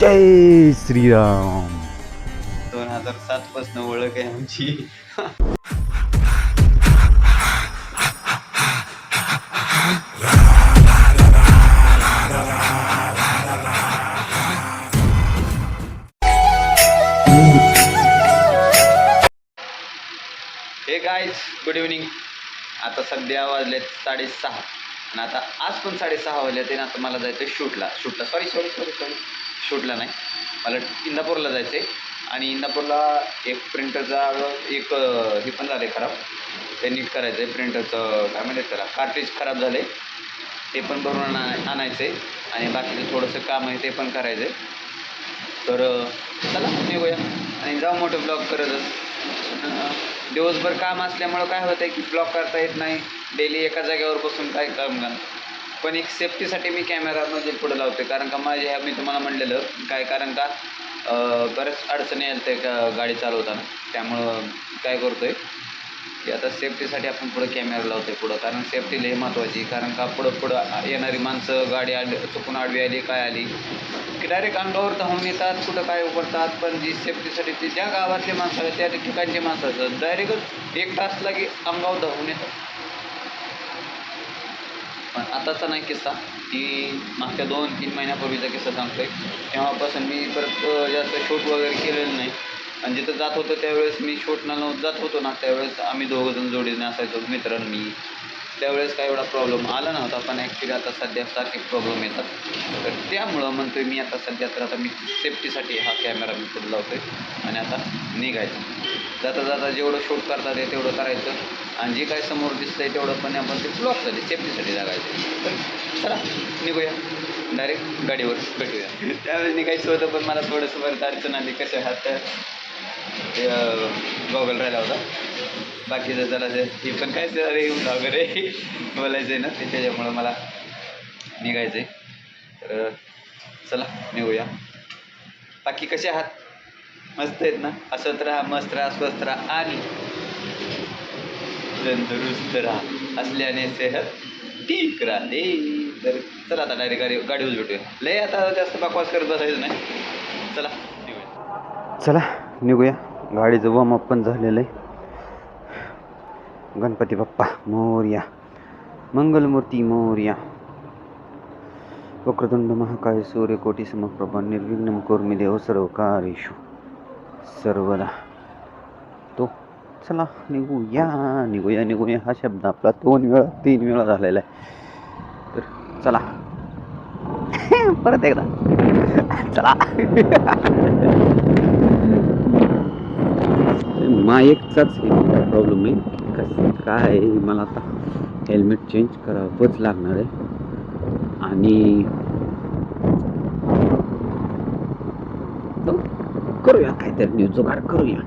जय श्रीराम. दोन हजार सात पासून ओळख आहे आमची. हे गाईज गुड इव्हनिंग आता सध्या वाजलेत साडेसहा. आणि आता आज पण साडेसहा वाजले ते आता मला जायचं शूटला. शूटला. सॉरी सॉरी सॉरी सॉरी शूटला नाही. मला इंदापूरला जायचं आहे आणि इंदापूरला एक प्रिंटरचा एक हे पण झालं आहे खराब. ते नीट करायचं आहे प्रिंटरचं काय म्हणतात त्याला? कार्ट्रीज खराब झाले ते पण भरून आणा आणायचं आहे आणि बाकीचं थोडंसं काम आहे ते पण करायचं आहे तर चला निघूया. आणि जाऊ मोठे ब्लॉग करतच दिवसभर काम असल्यामुळं काय होतं आहे की ब्लॉक करता येत नाही. डेली एका जागेवर बसून काय काम का पण एक सेफ्टीसाठी मी कॅमेरा म्हणजे पुढं लावते कारण का माझे ह्या मी तुम्हाला म्हणलेलं काय कारण का बऱ्याच अडचणी येईल त्या गाडी चालवताना. त्यामुळं काय करतो आहे की आता सेफ्टीसाठी आपण पुढं कॅमेरा लावतो आहे पुढं. कारण सेफ्टी लई महत्त्वाची कारण का पुढं पुढं येणारी माणसं गाडी आली चुकून आडवी आली काय आली. की डायरेक्ट अंगावर धावून येतात कुठं काय उघडतात. पण जी सेफ्टीसाठी ती ज्या गावातले माणसं आहेत त्या ठिकाणची माणसं असतात डायरेक्ट एक तास लागे अंगावर धावून येतात. पण आताचा नाही किस्सा. की मागच्या दोन तीन महिन्यापूर्वीचा किस्सा सांगतो आहे तेव्हापासून मी परत जास्त शूट वगैरे केलेलं नाही. आणि जिथं जात होतो त्यावेळेस मी शूटला जात होतो ना त्यावेळेस आम्ही दोघंजण जोडीने असायचो मित्रांनी मी. त्यावेळेस काय एवढा प्रॉब्लेम आला नव्हता पण ॲक्च्युली आता सध्या सारखे प्रॉब्लेम येतात. तर त्यामुळं म्हणतोय मी आता सध्या तर आता मी सेफ्टीसाठी हा कॅमेरा मी पुढे आहे आणि आता निघायचं. जाता जाता जेवढं शूट करतात तेवढं करायचं. आणि जे काय समोर दिसतंय तेवढं पण आपण ते ब्लॉकसाठी सेफ्टीसाठी जागायचं तर चला निघूया. डायरेक्ट गाडीवर भेटूया. त्यावेळेस निघायचं होतं पण मला थोडंसं बरं अडचण आली. कशा हात गॉगल राहिला होता. बाकीचं जरा ते ती पण काय अरे येऊन वगैरे बोलायचं आहे ना ते त्याच्यामुळं मला निघायचं आहे तर चला निघूया. बाकी कसे आहात? मस्त आहेत ना? असत राहा मस्त राहा स्वस्त राहा. आणि तंदुरुस्त राहा. असल्याने सेहत ठीक राहते. तर चला आता डायरेक्ट गाडी गाडीवर भेटूया. लय आता जास्त बकवास करत बसायचं नाही. चला निघूया. चला निघूया. गाडीचं वॉर्मअप पण झालेलं आहे. गणपती बाप्पा मोर्या. मंगलमूर्ती मोर्या. वक्रतुंड महाकाय सूर्यकोटी समप्रभा निर्विघ्न कोर्मी देव सर्व कार्येषु सर्वदा. चला निघूया निघूया निघूया. हा शब्द आपला दोन वेळा तीन वेळा झालेला आहे. तर चला. परत एकदा. चला. मायकचाच हे प्रॉब्लेम आहे. कसं काय मला आता हेल्मेट चेंज करावंच लागणार आहे. आणि करूया काहीतरी न्यूज जुगाड करूया.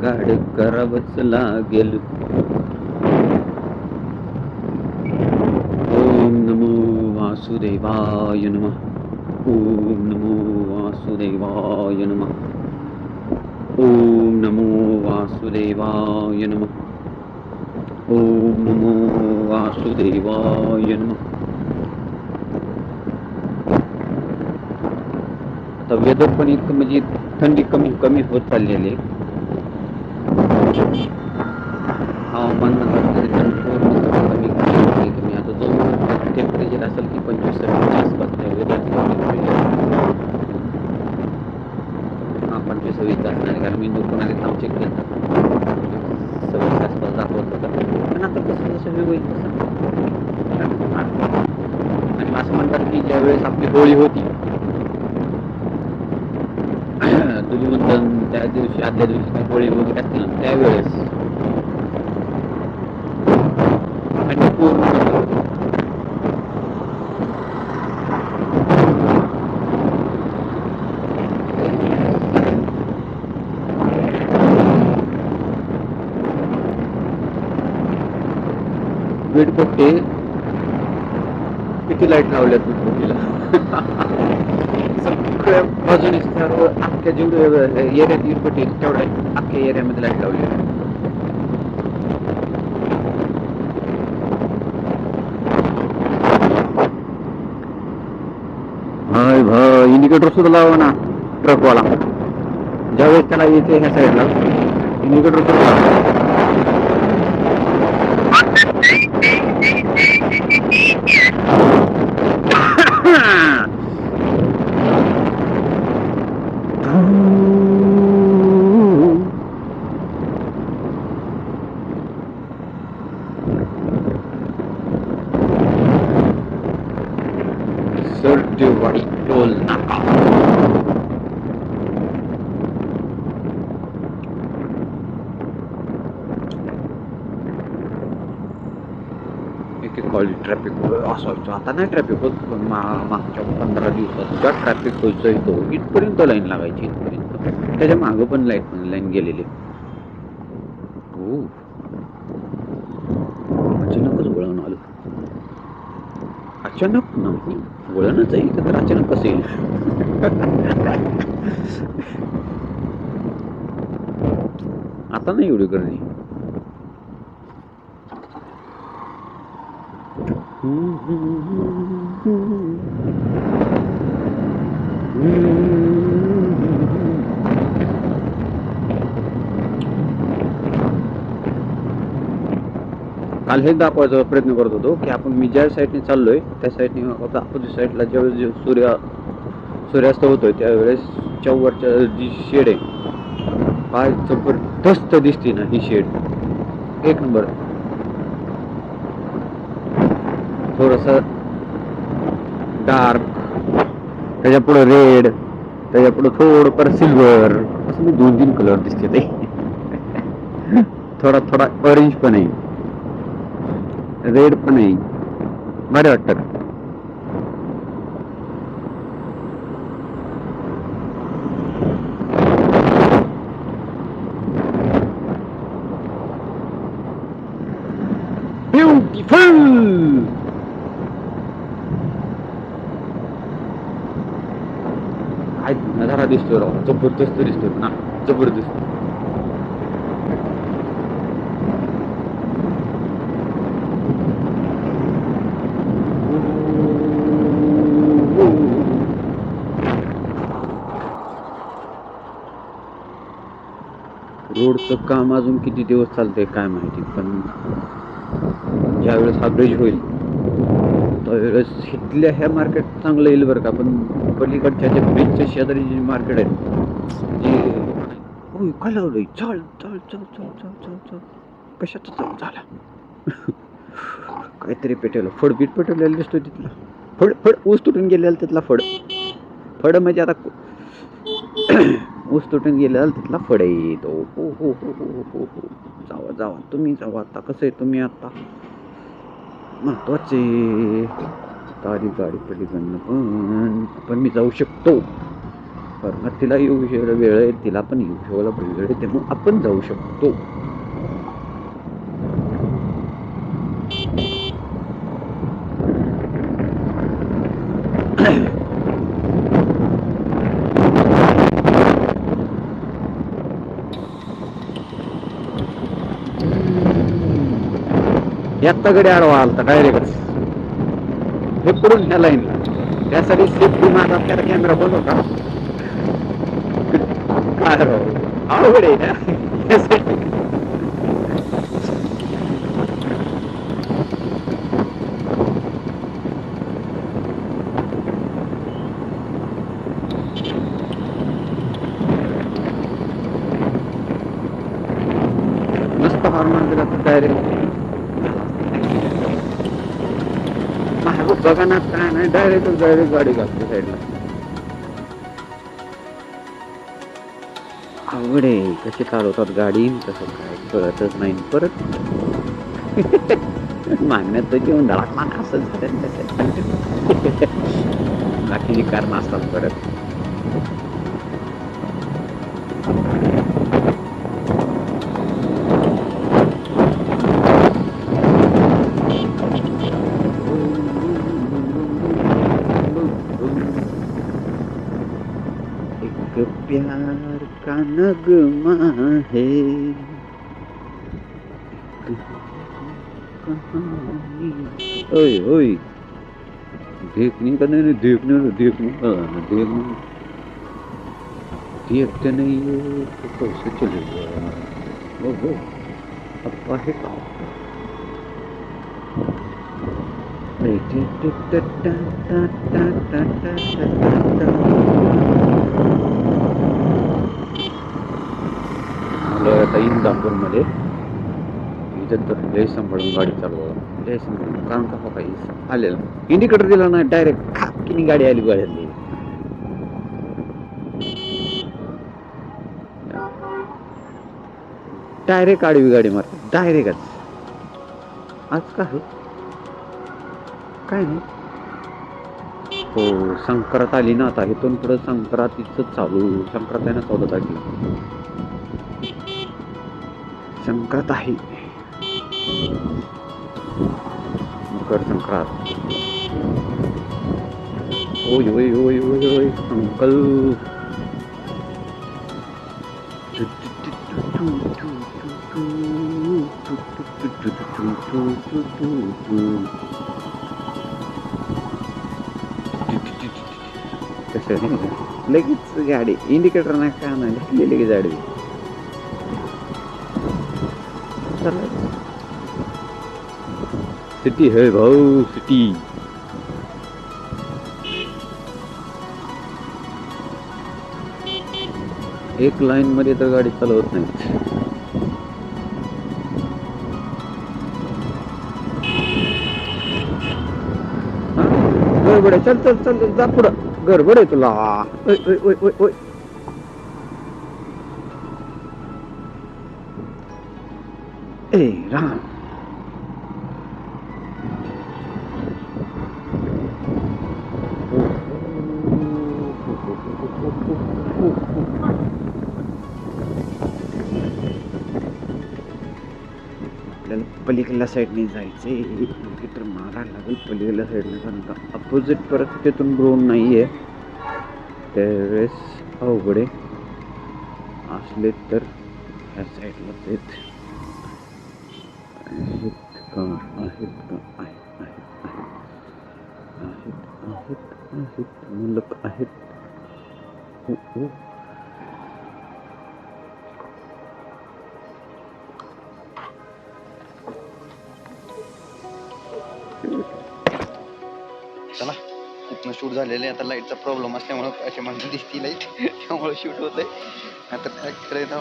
काहीतरी जुगाड करावंच लागेल. ओम नमो वासुदेवाय नम. ओम नमो वासुदेवाय नम. ओम नमो वासुदेवाय नम. ओम नमो वासुदेवाय नम. आता वेदर पण इतकं म्हणजे थंडी कमी कमी होत चाललेली आहे. हवामान बीड पोटे किती लाइट लावल्यात तिला सगळ्या बाजूने अख्ख्या जेवढे एरियात इरपटी तेवढ्या अख्ख्या एरियामध्ये लाइट लावली आहे इंडिकेटर सुद्धा लावा ना ट्रकवाला ज्यावेळेस त्याला येते ह्या साईडला इंडिकेटर सुद्धा Thank you. ट्रॅफिक असायचं आता नाही ट्रॅफिक होत पण मा मागच्या पंधरा दिवसात ट्रॅफिक व्हायचं येतो इथपर्यंत लाईन लागायची इथपर्यंत. त्याच्या मागं पण लाइट लाईन गेलेली. हो. अचानकच वळण आलं. अचानक नाही वळणच आहे तर अचानक कसं येईल? आता नाही एवढी गर्दी. काल हेच दाखवायचा प्रयत्न करत होतो की आपण मी ज्या साईडने चाललोय त्या साईडने आता अपोजिट साईडला ज्यावेळेस जे सूर्य सूर्यास्त होतोय त्यावेळेस चौवरच्या जी शेड आहे काय जबरदस्त दिसते ना ही शेड एक नंबर थोडस डार्क त्याच्या पुढे रेड त्याच्या पुढे थोडं पर सिल्वर असं मी दोन तीन कलर दिसते ते. थोडा थोडा ऑरेंज पण आहे. रेड पण आहे. बरे वाटतं का ब्युटिफुल काय राव जबरदस्त दिसतोय ना जबरदस्त रोडचं काम अजून किती दिवस चालतंय काय माहिती पण ज्यावेळेस हा ब्रिज होईल इथल्या ह्या मार्केट चांगलं येईल बरं का. पण पलीकडच्या ज्या ब्रिजच्या शेजारी जी मार्केट आहे जी होय काय लावलंय? चल चल चल चल चल चल चल. कशाचं चाल झाला? काहीतरी पेटवलं. फडबीट पेटवलेलं दिसतो तिथला. फड फड ऊस तुटून गेलेला तिथला फड. फड म्हणजे आता ऊस तुटून गेलेला तिथला फड येतो. हो हो हो हो हो हो हो. जावा जावा. तुम्ही जावा आता. कसं आहे तुम्ही आता? महत्त्वाचे तारी गाडी पडली गणन पण पण मी जाऊ शकतो. कारण तिला येऊ शे- वेळ आहे तिला पण येऊ शेवायला वेळ आहे त्यामुळे आपण जाऊ शकतो. एकटा आडवा आलता डायरेक्ट हे पुढून ह्या लाईनला त्यासाठी सेफ्टी माझा त्याला कॅमेरा बंद होता काय राव अवघड आहे ना त्यासाठी मस्त हॉर्मोन दिला तर डायरेक्ट मागं ना काय नाही डायरेक्ट डायरेक्ट गाडी? घालतो साईडला अवघड आहे कशी चालवतात गाडी कसं काय कळतच नाही. परत मागण्यात तर जेवण मान असं झालं बाकीची कारण असतात परत. प्यार का नगमा है एक कहानी ओय ओय देखने का नहीं देखने देखने का देखने देखते नहीं हो तो कैसे चलेगा ओ हो अप्पा है का आलो आता इंदापूरमध्ये. लय सांभाळून गाडी चालवा लय सांभाळून. कारण का हो काही आलेलं इंडिकेटर दिला ना डायरेक्ट किनी गाडी आली गाड्यातली डायरेक्ट आडवी गाडी मारते. डायरेक्टच. आज काय काय नाही. हो संक्रांत आली ना आता. इथून पुढं संक्रांतीच चालू. संक्रांत आहे ना चौदा तारखेला. संक्रांत आहे मकर संक्रांत ओय ओय ओय ओय ओय अंकल कसं लगेच गाडी इंडिकेटर नाही का नाही लगेच गाडी सिटी है भाऊ सिटी. एक लाईन मध्ये तर गाडी चालवत नाही. गडबड आहे. चल चल चल चल, जा पुढं. गडबड आहे तुला. ओय ओय ओय ओय. ओय आपल्याला पलीकडल्या साईडने जायचंय. तर मारायला लागेल पलीकडल्या साईडने कारण का अपोजिट परत तिथून रोड नाही आहे त्यावेळेस अवघडे असले तर ह्या साईडलाच आहेत. आहेत का आहेत का आहेत आहेत आहेत आहेत आहेत मुलक आहेत हो हो चला तिथनं शूट झालेलं आहे. आता लाईटचा प्रॉब्लेम असल्यामुळं असे म्हणून दिसती लाइट. त्यामुळे शूट होत आहे आता काय करायचं?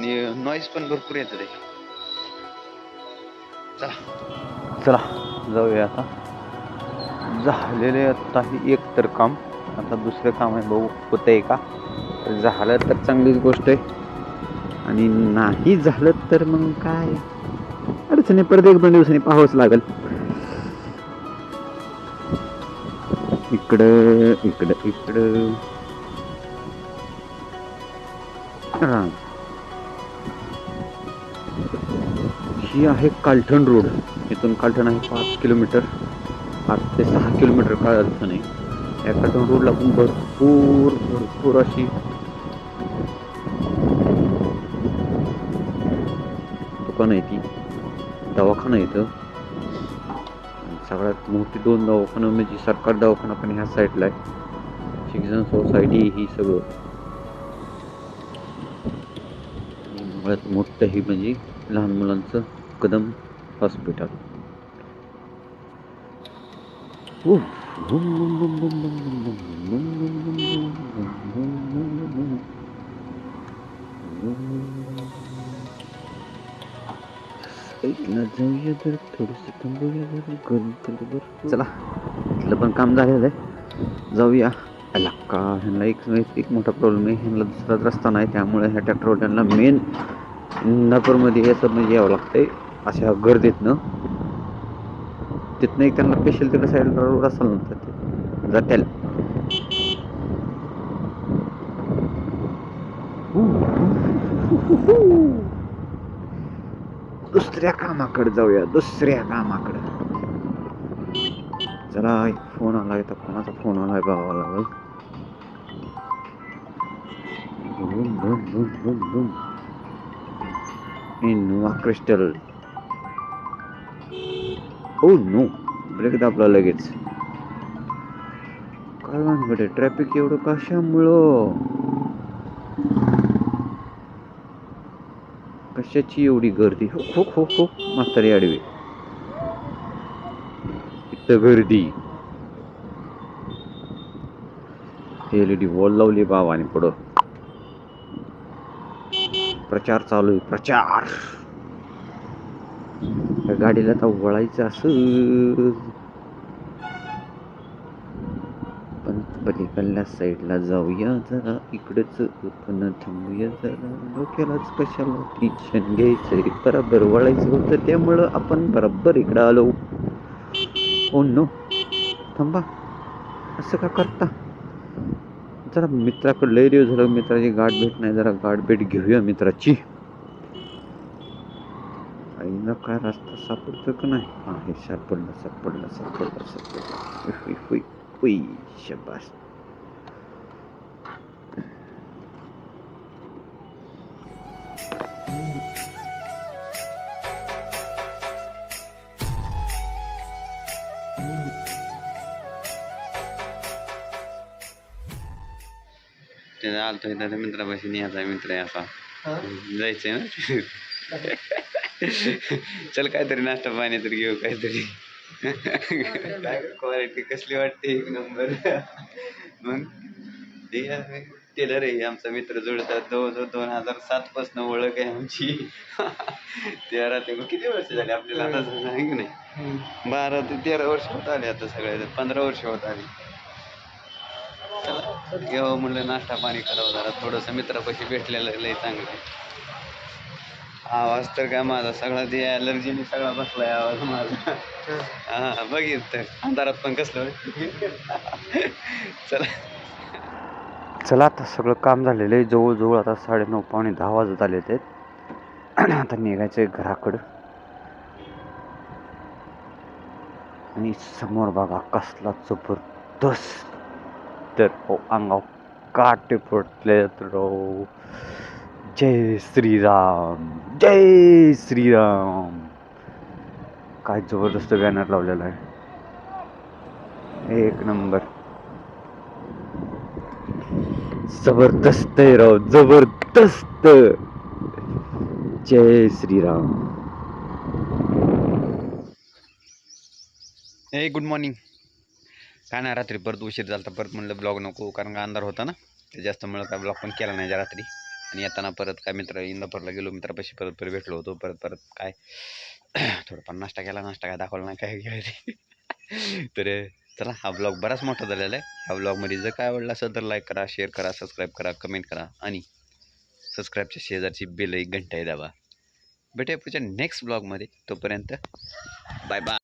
आणि नॉईज पण भरपूर येतं ते चला. चला जाऊया आता. झालेले आता एक तर काम. आता दुसरं काम आहे बघू होतंय का? झालं तर चांगलीच गोष्ट आहे. आणि नाही झालं तर मग काय? अडचणी परत एक दोन दिवसांनी पाहावंच लागेल. इकडं इकडं इकडं. ही आहे कालठण रोड. इथून कालठण आहे पाच किलोमीटर. पाच ते सहा किलोमीटर कालठण आहे. या कालठण रोडला पण भरपूर भरपूर अशी दुकानं आहे ती दवाखाना इथं सगळ्यात मोठी दोन दवाखानं म्हणजे सरकार दवाखाना पण ह्या साईडला आहे. शिक्षण सोसायटी ही सगळं. मुळात मोठं ही म्हणजे लहान मुलांचं कदम हॉस्पिटल जाऊया तर थोडस थांबूया चला इथलं पण काम झालेलं आहे जाऊया अला का ह्यांना एक एक मोठा प्रॉब्लेम आहे ह्यांना दुसराच रस्ता नाही त्यामुळे ह्या ट्रॅक्टरवाल्यांना मेन इंदापूरमध्ये याचं म्हणजे यावं लागतंय अशा गर्दीतनं तिथनं एक त्यांना स्पेशल तिकडे साईडला रोड असेल ना तर ते जात्याल. दुसऱ्या कामाकडे जाऊया दुसऱ्या कामाकडे. चला एक फोन आलाय तर कोणाचा फोन आलाय बघावा लागेल बूम, Innova Crystal. Oh no brake दाबला लगेच काय भानगड ट्रॅफिक एवढं कशामुळं? कशाची एवढी गर्दी? हो हो हो हो. म्हातारी आडवी. इथं गर्दी. एल ई डी वॉल लावली बाबाने पुढं. प्रचार चालू आहे प्रचार. गाडीला तर वळायचं असं. पण पलीकडल्या साईडला जाऊया जरा इकडंच पण थांबूया जरा. डोक्यालाच कशाला टेन्शन घ्यायचंय? बरोबर वळायचं होतं त्यामुळं आपण बरोबर इकडं आलो. Oh ओ नो थांबा. असं का करता? जरा मित्राकडे लय दिवस झालं मित्राची गाठ भेट नाही जरा गाठ भेट घेऊया मित्राची. आईला काय रस्ता सापडतो का नाही हा हे सापडलं सापडलं सापडलं सापडलं हुई हुई हुई शबास ते आलतो इथं मित्रापाशी न्यायचा मित्र आहे असा जायचंय ना चल काहीतरी नाश्ता पाणी तरी घेऊ काहीतरी. क्वालिटी कसली वाटते एक नंबर मग? टेलर आहे आमचा मित्र जुळतात जवळजवळ दोन हजार सात पासून ओळख आहे आमची. तेरा ते किती वर्ष झाले आपल्याला आता की नाही? बारा ते तेरा वर्ष होत आले आता सगळे. पंधरा वर्ष होत आली. चला घेऊ म्हणलं नाश्ता पाणी करावं जरा. थोडंसं मित्रापाशी भेटलेलं लय चांगलं. आवाज तर काय माझा सगळा ते ॲलर्जीने सगळा बसलाय आवाज माझा. हा. बघित तर अंधारात पण कसलं चला. चला आता सगळं काम झालेलं आहे. जवळजवळ आता साडेनऊ पावणे दहा वाजत आले ते आता निघायचं आहे घराकडं. आणि समोर बघा कसला जबरदस्त. तर हो अंगाव काटे फुटले तर. जय श्रीराम जय श्रीराम. काय जबरदस्त बॅनर लावलेला आहे. एक नंबर जबरदस्त आहे राव जबरदस्त. जय श्रीराम. ए गुड मॉर्निंग काय नाही रात्री परत उशीर झाला तर परत म्हणलं ब्लॉग नको कारण का अंधार होता ना ते जास्त म्हणलं काय ब्लॉग पण केला नाही ज्या रात्री. आणि येताना परत काय मित्र इंदापूरला गेलो मित्रापाशी परत परत भेटलो होतो परत परत काय? थोडंफार नाश्ता केला नाश्ता काय दाखवला नाही काय घ्यायचे तर चला हा ब्लॉग बराच मोठा झालेला आहे. ह्या ब्लॉगमध्ये जर काय आवडला असेल तर लाईक करा शेअर करा सबस्क्राईब करा कमेंट करा आणि सबस्क्राईबच्या शेजारची बेल एक घंटा दाबा. भेटूया पुढच्या नेक्स्ट ब्लॉगमध्ये तोपर्यंत बाय बाय